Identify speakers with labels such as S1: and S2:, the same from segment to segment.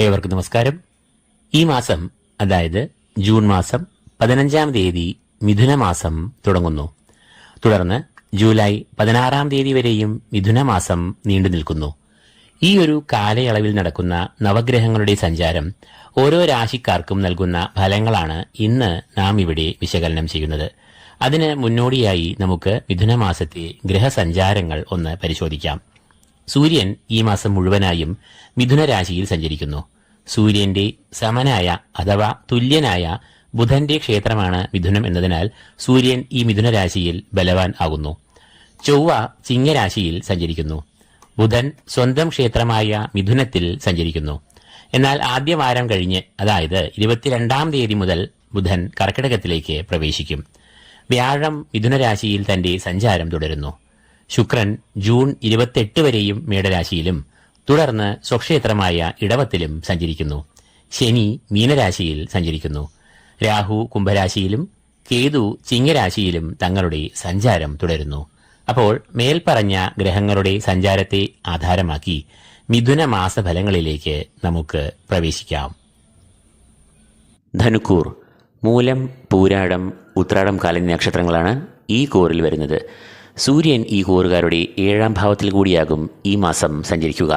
S1: ഏവർക്കും നമസ്കാരം. ഈ മാസം അതായത് ജൂൺ മാസം പതിനഞ്ചാം തീയതി മിഥുന മാസം തുടങ്ങുന്നു. തുടർന്ന് ജൂലൈ പതിനാറാം തീയതി വരെയും മിഥുന മാസം നീണ്ടു നിൽക്കുന്നു. ഈ ഒരു കാലയളവിൽ നടക്കുന്ന നവഗ്രഹങ്ങളുടെ സഞ്ചാരം ഓരോ രാശിക്കാർക്കും നൽകുന്ന ഫലങ്ങളാണ് ഇന്ന് നാം ഇവിടെ വിശകലനം ചെയ്യുന്നത്. അതിന് മുന്നോടിയായി നമുക്ക് മിഥുന മാസത്തെ ഗ്രഹസഞ്ചാരങ്ങൾ ഒന്ന് പരിശോധിക്കാം. സൂര്യൻ ഈ മാസം മുഴുവനായും മിഥുനരാശിയിൽ സഞ്ചരിക്കുന്നു. സൂര്യന്റെ സമനായ അഥവാ തുല്യനായ ബുധന്റെ ക്ഷേത്രമാണ് മിഥുനം എന്നതിനാൽ സൂര്യൻ ഈ മിഥുനരാശിയിൽ ബലവാൻ ആകുന്നു. ചൊവ്വ ചിങ്ങരാശിയിൽ സഞ്ചരിക്കുന്നു. ബുധൻ സ്വന്തം ക്ഷേത്രമായ മിഥുനത്തിൽ സഞ്ചരിക്കുന്നു. എന്നാൽ ആദ്യ വാരം കഴിഞ്ഞ് അതായത് ഇരുപത്തിരണ്ടാം തീയതി മുതൽ ബുധൻ കർക്കിടകത്തിലേക്ക് പ്രവേശിക്കും. വ്യാഴം മിഥുനരാശിയിൽ തന്റെ സഞ്ചാരം തുടരുന്നു. ശുക്രൻ ജൂൺ ഇരുപത്തെട്ട് വരെയും മേടരാശിയിലും തുടർന്ന് സ്വക്ഷേത്രമായ ഇടവത്തിലും സഞ്ചരിക്കുന്നു. ശനി മീനരാശിയിൽ സഞ്ചരിക്കുന്നു. രാഹു കുംഭരാശിയിലും കേതു ചിങ്ങരാശിയിലും തങ്ങളുടെ സഞ്ചാരം തുടരുന്നു. അപ്പോൾ മേൽപ്പറഞ്ഞ ഗ്രഹങ്ങളുടെ സഞ്ചാരത്തെ ആധാരമാക്കി മിഥുന മാസഫലങ്ങളിലേക്ക് നമുക്ക് പ്രവേശിക്കാം. ധനുക്കൂർ മൂലം പൂരാടം ഉത്രാടം കാലം നക്ഷത്രങ്ങളാണ് ഈ കൂറിൽ വരുന്നത്. സൂര്യൻ ഈ കൂറുകാരുടെ ഏഴാം ഭാവത്തിൽ കൂടിയാകും ഈ മാസം സഞ്ചരിക്കുക.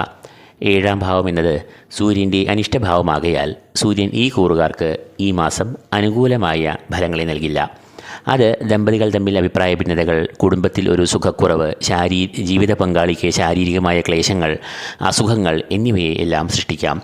S1: ഏഴാം ഭാവം എന്നത് സൂര്യന്റെ അനിഷ്ടഭാവമാകയാൽ സൂര്യൻ ഈ കൂറുകാർക്ക് ഈ മാസം അനുകൂലമായ ഫലങ്ങളെ നൽകില്ല. അത് ദമ്പതികൾ തമ്മിൽ അഭിപ്രായ ഭിന്നതകൾ കുടുംബത്തിൽ ഒരു സുഖക്കുറവ് ശാരീ ജീവിത പങ്കാളിക്ക് ശാരീരികമായ ക്ലേശങ്ങൾ അസുഖങ്ങൾ എന്നിവയെ എല്ലാം സൃഷ്ടിക്കാം.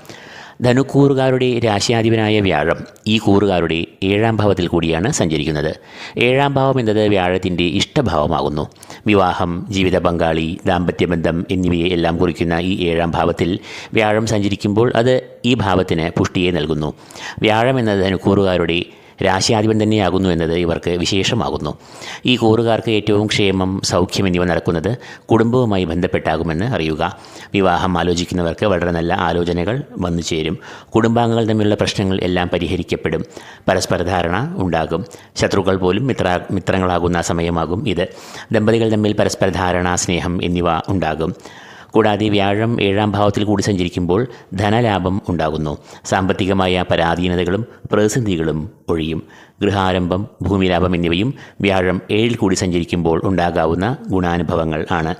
S1: ധനുക്കൂറുകാരുടെ രാശിയാധിപനായ വ്യാഴം ഈ കൂറുകാരുടെ ഏഴാം ഭാവത്തിൽ കൂടിയാണ് സഞ്ചരിക്കുന്നത്. ഏഴാം ഭാവം എന്നത് വ്യാഴത്തിന്റെ ഇഷ്ടഭാവമാകുന്നു. വിവാഹം ജീവിത പങ്കാളി ദാമ്പത്യബന്ധം എന്നിവയെ എല്ലാം കുറിക്കുന്ന ഈ ഏഴാം ഭാവത്തിൽ വ്യാഴം സഞ്ചരിക്കുമ്പോൾ അത് ഈ ഭാവത്തിന് പുഷ്ടിയെ നൽകുന്നു. വ്യാഴം എന്നത് ധനുക്കൂറുകാരുടെ രാശിയാധിപൻ തന്നെയാകുന്നു എന്നത് ഇവർക്ക് വിശേഷമാകുന്നു. ഈ കൂറുകാർക്ക് ഏറ്റവും ക്ഷേമം സൗഖ്യം എന്നിവ നടക്കുന്നത് കുടുംബവുമായി ബന്ധപ്പെട്ടാകുമെന്ന് അറിയുക. വിവാഹം ആലോചിക്കുന്നവർക്ക് വളരെ നല്ല ആലോചനകൾ വന്നു ചേരും. കുടുംബാംഗങ്ങൾ തമ്മിലുള്ള പ്രശ്നങ്ങൾ എല്ലാം പരിഹരിക്കപ്പെടും. പരസ്പര ധാരണ ഉണ്ടാകും. ശത്രുക്കൾ പോലും മിത്ര മിത്രങ്ങളാകുന്ന സമയമാകും ഇത്. ദമ്പതികൾ തമ്മിൽ പരസ്പര ധാരണ സ്നേഹം എന്നിവ ഉണ്ടാകും. കൂടാതെ വ്യാഴം ഏഴാം ഭാവത്തിൽ കൂടി സഞ്ചരിക്കുമ്പോൾ ധനലാഭം ഉണ്ടാകുന്നു. സാമ്പത്തികമായ പരാധീനതകളും പ്രതിസന്ധികളും ഒഴിയും. ഗൃഹാരംഭം ഭൂമിലാഭം എന്നിവയും വ്യാഴം ഏഴിൽ കൂടി സഞ്ചരിക്കുമ്പോൾ ഉണ്ടാകാവുന്ന ഗുണാനുഭവങ്ങൾ ആണ്.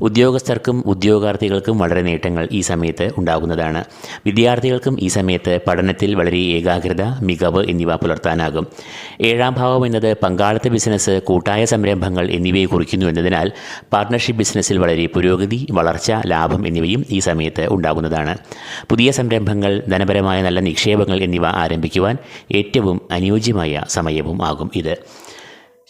S1: ഉദ്യോഗസ്ഥർക്കും ഉദ്യോഗാർത്ഥികൾക്കും വളരെ നേട്ടങ്ങൾ ഈ സമയത്ത് ഉണ്ടാകുന്നതാണ്. വിദ്യാർത്ഥികൾക്കും ഈ സമയത്ത് പഠനത്തിൽ വളരെ ഏകാഗ്രത മികവ് എന്നിവ പുലർത്താനാകും. ഏഴാം ഭാവം എന്നത് പങ്കാളിത്ത ബിസിനസ് കൂട്ടായ സംരംഭങ്ങൾ എന്നിവയെ കുറിക്കുന്നു എന്നതിനാൽ പാർട്ട്ണർഷിപ്പ് ബിസിനസ്സിൽ വളരെ പുരോഗതി വളർച്ച ലാഭം എന്നിവയും ഈ സമയത്ത് ഉണ്ടാകുന്നതാണ്. പുതിയ സംരംഭങ്ങൾ ധനപരമായ നല്ല നിക്ഷേപങ്ങൾ എന്നിവ ആരംഭിക്കുവാൻ ഏറ്റവും അനുയോജ്യമായ സമയവും ആകും ഇത്.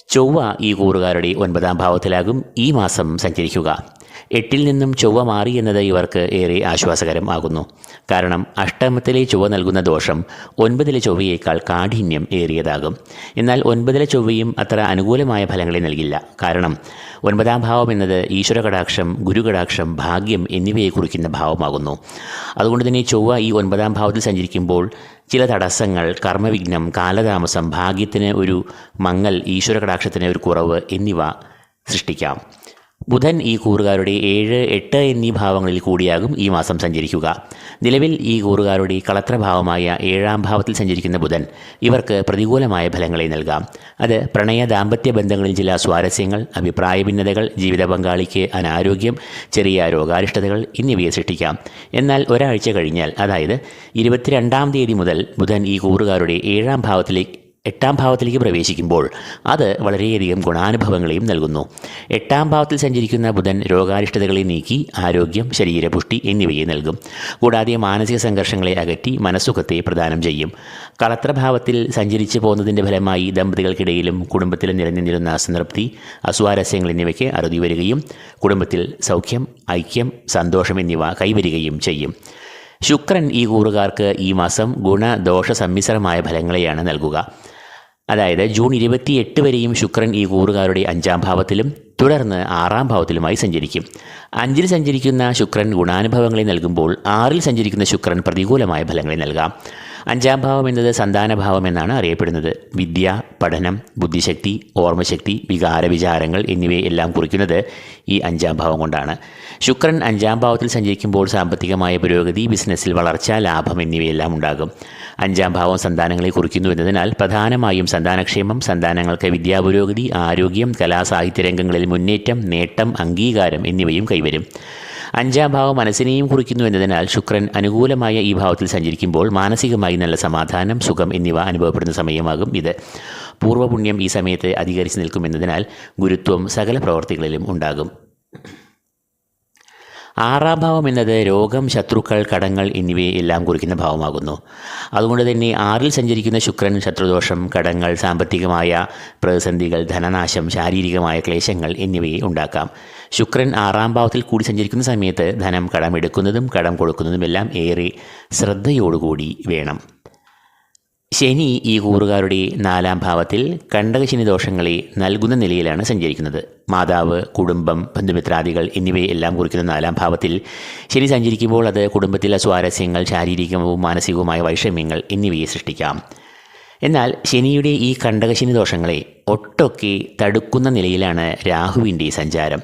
S1: ചൊവ്വ ഈ കൂറുകാരുടെ ഒൻപതാം ഭാവത്തിലാകും ഈ മാസം സഞ്ചരിക്കുക. എട്ടിൽ നിന്നും ചൊവ്വ മാറി എന്നത് ഇവർക്ക് ഏറെ ആശ്വാസകരം ആകുന്നു കാരണം അഷ്ടമത്തിലെ ചൊവ്വ നൽകുന്ന ദോഷം ഒൻപതിലെ ചൊവ്വയേക്കാൾ കാഠിന്യം ഏറിയതാകും. എന്നാൽ ഒൻപതിലെ ചൊവ്വയും അത്ര അനുകൂലമായ ഫലങ്ങളെ നൽകില്ല. കാരണം ഒൻപതാം ഭാവം എന്നത് ഈശ്വര കടാക്ഷം ഗുരുകടാക്ഷം ഭാഗ്യം എന്നിവയെ കുറിക്കുന്ന ഭാവമാകുന്നു. അതുകൊണ്ട് തന്നെ ചൊവ്വ ഈ ഒൻപതാം ഭാവത്തിൽ സഞ്ചരിക്കുമ്പോൾ ചില തടസ്സങ്ങൾ കർമ്മവിഘ്നം കാലതാമസം ഭാഗ്യത്തിന് ഒരു മങ്ങൽ ഈശ്വര കടാക്ഷത്തിന് ഒരു കുറവ് എന്നിവ സൃഷ്ടിക്കാം. ബുധൻ ഈ കൂറുകാരുടെ ഏഴ് എട്ട് എന്നീ ഭാവങ്ങളിൽ കൂടിയാകും ഈ മാസം സഞ്ചരിക്കുക. നിലവിൽ ഈ കൂറുകാരുടെ കളത്രഭാവമായ ഏഴാം ഭാവത്തിൽ സഞ്ചരിക്കുന്ന ബുധൻ ഇവർക്ക് പ്രതികൂലമായ ഫലങ്ങളെ നൽകാം. അത് പ്രണയ ദാമ്പത്യ ബന്ധങ്ങളിൽ ചില സ്വാരസ്യങ്ങൾ അഭിപ്രായ ഭിന്നതകൾ ജീവിത പങ്കാളിക്ക് അനാരോഗ്യം ചെറിയ രോഗാരിഷ്ടതകൾ എന്നിവയെ സൃഷ്ടിക്കാം. എന്നാൽ ഒരാഴ്ച കഴിഞ്ഞാൽ അതായത് ഇരുപത്തിരണ്ടാം തീയതി മുതൽ ബുധൻ ഈ കൂറുകാരുടെ ഏഴാം ഭാവത്തിലേക്ക് എട്ടാം ഭാവത്തിലേക്ക് പ്രവേശിക്കുമ്പോൾ അത് വളരെയധികം ഗുണാനുഭവങ്ങളെയും നൽകുന്നു. എട്ടാം ഭാവത്തിൽ സഞ്ചരിക്കുന്ന ബുധൻ രോഗാരിഷ്ടതകളെ നീക്കി ആരോഗ്യം ശരീരപുഷ്ടി എന്നിവയെ നൽകും. കൂടാതെ മാനസിക സംഘർഷങ്ങളെ അകറ്റി മനസ്സുഖത്തെ പ്രദാനം ചെയ്യും. കളത്രഭാവത്തിൽ സഞ്ചരിച്ചു പോകുന്നതിന്റെ ഫലമായി ദമ്പതികൾക്കിടയിലും കുടുംബത്തിൽ നിലനിന്നിരുന്ന അസംതൃപ്തി അസ്വാരസ്യങ്ങൾ എന്നിവയ്ക്ക് അറുതി വരികയും കുടുംബത്തിൽ സൗഖ്യം ഐക്യം സന്തോഷം എന്നിവ കൈവരികയും ചെയ്യും. ശുക്രൻ ഈ കൂറുകാർക്ക് ഈ മാസം ഗുണദോഷ സമ്മിശ്രമായ ഫലങ്ങളെയാണ് നൽകുക. അതായത് ജൂൺ ഇരുപത്തി എട്ട് വരെയും ശുക്രൻ ഈ കൂറുകാരുടെ അഞ്ചാം ഭാവത്തിലും തുടർന്ന് ആറാം ഭാവത്തിലുമായി സഞ്ചരിക്കും. അഞ്ചിൽ സഞ്ചരിക്കുന്ന ശുക്രൻ ഗുണാനുഭവങ്ങളെ നൽകുമ്പോൾ ആറിൽ സഞ്ചരിക്കുന്ന ശുക്രൻ പ്രതികൂലമായ ഫലങ്ങളെ നൽകാം. അഞ്ചാം ഭാവം എന്നത് സന്താനഭാവം എന്നാണ് അറിയപ്പെടുന്നത്. വിദ്യ പഠനം ബുദ്ധിശക്തി ഓർമ്മശക്തി വികാര വിചാരങ്ങൾ എന്നിവയെല്ലാം കുറിക്കുന്നത് ഈ അഞ്ചാം ഭാവം കൊണ്ടാണ്. ശുക്രൻ അഞ്ചാം ഭാവത്തിൽ സഞ്ചരിക്കുമ്പോൾ സാമ്പത്തികമായ പുരോഗതി ബിസിനസ്സിൽ വളർച്ച ലാഭം എന്നിവയെല്ലാം ഉണ്ടാകും. അഞ്ചാം ഭാവം സന്താനങ്ങളെ കുറിക്കുന്നു എന്നതിനാൽ പ്രധാനമായും സന്താനക്ഷേമം സന്താനങ്ങൾക്ക് വിദ്യാപുരോഗതി ആരോഗ്യം കലാസാഹിത്യ രംഗങ്ങളിൽ മുന്നേറ്റം നേട്ടം അംഗീകാരം എന്നിവയും കൈവരും. അഞ്ചാം ഭാവം മനസ്സിനെയും കുറിക്കുന്നു എന്നതിനാൽ ശുക്രൻ അനുകൂലമായ ഈ ഭാവത്തിൽ സഞ്ചരിക്കുമ്പോൾ മാനസികമായി നല്ല സമാധാനം സുഖം എന്നിവ അനുഭവപ്പെടുന്ന സമയമാകും ഇത്. പൂർവപുണ്യം ഈ സമയത്ത് അധികരിച്ചു നിൽക്കുമെന്നതിനാൽ ഗുരുത്വം സകല പ്രവർത്തികളിലും ഉണ്ടാകും. ആറാം ഭാവം എന്നത് രോഗം ശത്രുക്കൾ കടങ്ങൾ എന്നിവയെല്ലാം കുറിക്കുന്ന ഭാവമാകുന്നു. അതുകൊണ്ട് തന്നെ ആറിൽ സഞ്ചരിക്കുന്ന ശുക്രൻ ശത്രുദോഷം കടങ്ങൾ സാമ്പത്തികമായ പ്രതിസന്ധികൾ ധനനാശം ശാരീരികമായ ക്ലേശങ്ങൾ എന്നിവയെ ഉണ്ടാക്കാം. ശുക്രൻ ആറാം ഭാവത്തിൽ കൂടി സഞ്ചരിക്കുന്ന സമയത്ത് ധനം കടമെടുക്കുന്നതും കടം കൊടുക്കുന്നതുമെല്ലാം ഏറെ ശ്രദ്ധയോടുകൂടി വേണം. ശനി ഈ കൂറുകാരുടെ നാലാം ഭാവത്തിൽ കണ്ടകശനി ദോഷങ്ങളെ നൽകുന്ന നിലയിലാണ് സഞ്ചരിക്കുന്നത്. മാതാവ് കുടുംബം ബന്ധുമിത്രാദികൾ എന്നിവയെല്ലാം കുറിക്കുന്ന നാലാം ഭാവത്തിൽ ശനി സഞ്ചരിക്കുമ്പോൾ അത് കുടുംബത്തിലെ സ്വാരസ്യങ്ങൾ ശാരീരികവും മാനസികവുമായ വൈഷമ്യങ്ങൾ എന്നിവയെ സൃഷ്ടിക്കാം. എന്നാൽ ശനിയുടെ ഈ കണ്ടകശനി ദോഷങ്ങളെ ഒട്ടൊക്കെ തടുക്കുന്ന നിലയിലാണ് രാഹുവിന്റെ ഈ സഞ്ചാരം.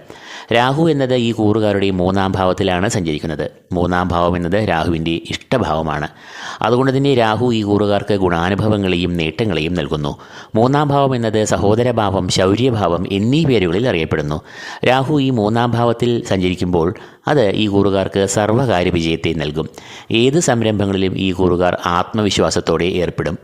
S1: രാഹു എന്നത് ഈ കൂറുകാരുടെ മൂന്നാം ഭാവത്തിലാണ് സഞ്ചരിക്കുന്നത്. മൂന്നാം ഭാവം എന്നത് രാഹുവിന്റെ ഇഷ്ടഭാവമാണ്. അതുകൊണ്ട് തന്നെ രാഹു ഈ കൂറുകാർക്ക് ഗുണാനുഭവങ്ങളെയും നേട്ടങ്ങളെയും നൽകുന്നു. മൂന്നാം ഭാവം എന്നത് സഹോദരഭാവം ശൗര്യഭാവം എന്നീ പേരുകളിൽ അറിയപ്പെടുന്നു. രാഹു ഈ മൂന്നാം ഭാവത്തിൽ സഞ്ചരിക്കുമ്പോൾ അത് ഈ കൂറുകാർക്ക് സർവകാര്യ വിജയത്തെ നൽകും. ഏത് സംരംഭങ്ങളിലും ഈ കൂറുകാർ ആത്മവിശ്വാസത്തോടെ ഏർപ്പെടും.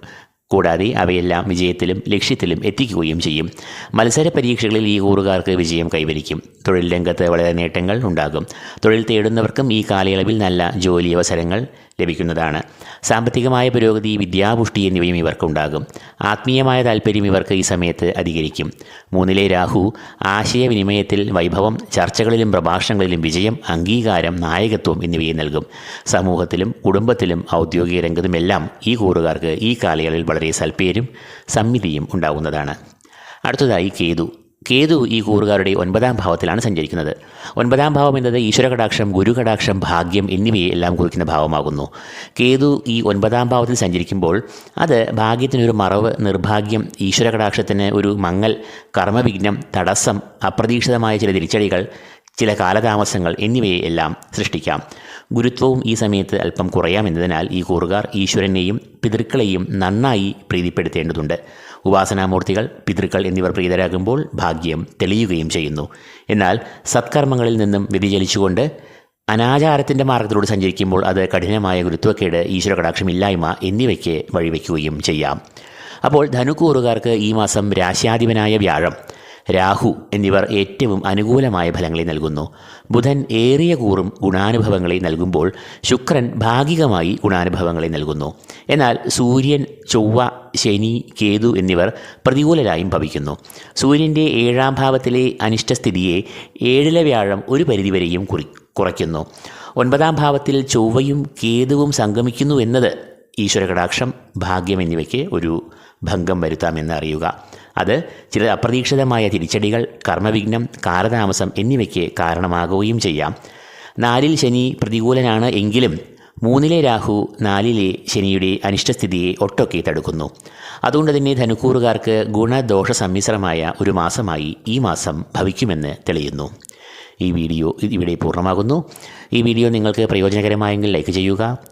S1: കൂടാതെ അവയെല്ലാം വിജയത്തിലും ലക്ഷ്യത്തിലും എത്തിക്കുകയും ചെയ്യും. മത്സര പരീക്ഷകളിൽ ഈ കൂറുകാർക്ക് വിജയം കൈവരിക്കും. തൊഴിൽ രംഗത്ത് വളരെ നേട്ടങ്ങൾ ഉണ്ടാകും. തൊഴിൽ തേടുന്നവർക്കും ഈ കാലയളവിൽ നല്ല ജോലി അവസരങ്ങൾ ലഭിക്കുന്നതാണ്. സാമ്പത്തികമായ പുരോഗതി വിദ്യാപുഷ്ടി എന്നിവയും ഇവർക്കുണ്ടാകും. ആത്മീയമായ താല്പര്യം ഇവർക്ക് ഈ സമയത്ത് അധികരിക്കും. മൂന്നിലെ രാഹു ആശയവിനിമയത്തിൽ വൈഭവം ചർച്ചകളിലും പ്രഭാഷണങ്ങളിലും വിജയം അംഗീകാരം നായകത്വം എന്നിവയെ നൽകും. സമൂഹത്തിലും കുടുംബത്തിലും ഔദ്യോഗിക രംഗത്തുമെല്ലാം ഈ കൂറുകാർക്ക് ഈ കാലയളവിൽ വളരെ സൽപ്പേരും സമ്മിതിയും ഉണ്ടാകുന്നതാണ്. അടുത്തതായി കേതു. കേതു ഈ കൂറുകാരുടെ ഒൻപതാം ഭാവത്തിലാണ് സഞ്ചരിക്കുന്നത്. ഒൻപതാം ഭാവം എന്നത് ഈശ്വരകടാക്ഷം ഗുരുകടാക്ഷം ഭാഗ്യം എന്നിവയെ എല്ലാം കുറിക്കുന്ന ഭാവമാകുന്നു. കേതു ഈ ഒൻപതാം ഭാവത്തിൽ സഞ്ചരിക്കുമ്പോൾ അത് ഭാഗ്യത്തിനൊരു മറവ് നിർഭാഗ്യം ഈശ്വരകടാക്ഷത്തിന് ഒരു മങ്ങൽ കർമ്മവിഘ്നം തടസ്സം അപ്രതീക്ഷിതമായ ചില തിരിച്ചടികൾ ചില കാലതാമസങ്ങൾ എന്നിവയെ എല്ലാം സൃഷ്ടിക്കാം. ഗുരുത്വവും ഈ സമയത്ത് അല്പം കുറയാമെന്നതിനാൽ ഈ കൂറുകാർ ഈശ്വരനെയും പിതൃക്കളെയും നന്നായി പ്രീതിപ്പെടുത്തേണ്ടതുണ്ട്. ഉപാസനാമൂർത്തികൾ പിതൃക്കൾ എന്നിവർ പ്രീതരാകുമ്പോൾ ഭാഗ്യം തെളിയുകയും ചെയ്യുന്നു. എന്നാൽ സത്കർമ്മങ്ങളിൽ നിന്നും വ്യതിചലിച്ചുകൊണ്ട് അനാചാരത്തിന്റെ മാർഗത്തിലൂടെ സഞ്ചരിക്കുമ്പോൾ അത് കഠിനമായ ഗുരുത്വക്കേട് ഈശ്വരകടാക്ഷമില്ലായ്മ എന്നിവയ്ക്ക് വഴിവെക്കുകയും ചെയ്യാം. അപ്പോൾ ധനുക്കൂറുകാർക്ക് ഈ മാസം രാശ്യാധിപനായ വ്യാഴം. രാഹു എന്നിവർ ഏറ്റവും അനുകൂലമായ ഫലങ്ങളെ നൽകുന്നു. ബുധൻ ഏറിയ കൂറും ഗുണാനുഭവങ്ങളെ നൽകുമ്പോൾ ശുക്രൻ ഭാഗികമായി ഗുണാനുഭവങ്ങളെ നൽകുന്നു. എന്നാൽ സൂര്യൻ ചൊവ്വ ശനി കേതു എന്നിവർ പ്രതികൂലരായും ഭവിക്കുന്നു. സൂര്യന്റെ ഏഴാം ഭാവത്തിലെ അനിഷ്ടസ്ഥിതിയെ ഏഴിലെ വ്യാഴം ഒരു പരിധിവരെയും കുറി കുറയ്ക്കുന്നു. ഒൻപതാം ഭാവത്തിൽ ചൊവ്വയും കേതുവും സംഗമിക്കുന്നു എന്നത് ഈശ്വരകടാക്ഷം ഭാഗ്യം എന്നിവയ്ക്ക് ഒരു ഭംഗം വരുത്താമെന്ന് അറിയുക. അത് ചില അപ്രതീക്ഷിതമായ തിരിച്ചടികൾ കർമ്മവിഘ്നം കാലതാമസം എന്നിവയ്ക്ക് കാരണമാകുകയും ചെയ്യാം. നാലിൽ ശനി പ്രതികൂലനാണ് എങ്കിലും മൂന്നിലെ രാഹു നാലിലെ ശനിയുടെ അനിഷ്ടസ്ഥിതിയെ ഒട്ടൊക്കെ തടുക്കുന്നു. അതുകൊണ്ട് തന്നെ ധനുക്കൂറുകാർക്ക് ഗുണദോഷ സമ്മിശ്രമായ ഒരു മാസമായി ഈ മാസം ഭവിക്കുമെന്ന് തെളിയുന്നു. ഈ വീഡിയോ ഇവിടെ പൂർണമാകുന്നു. ഈ വീഡിയോ നിങ്ങൾക്ക് പ്രയോജനകരമായെങ്കിൽ ലൈക്ക് ചെയ്യുക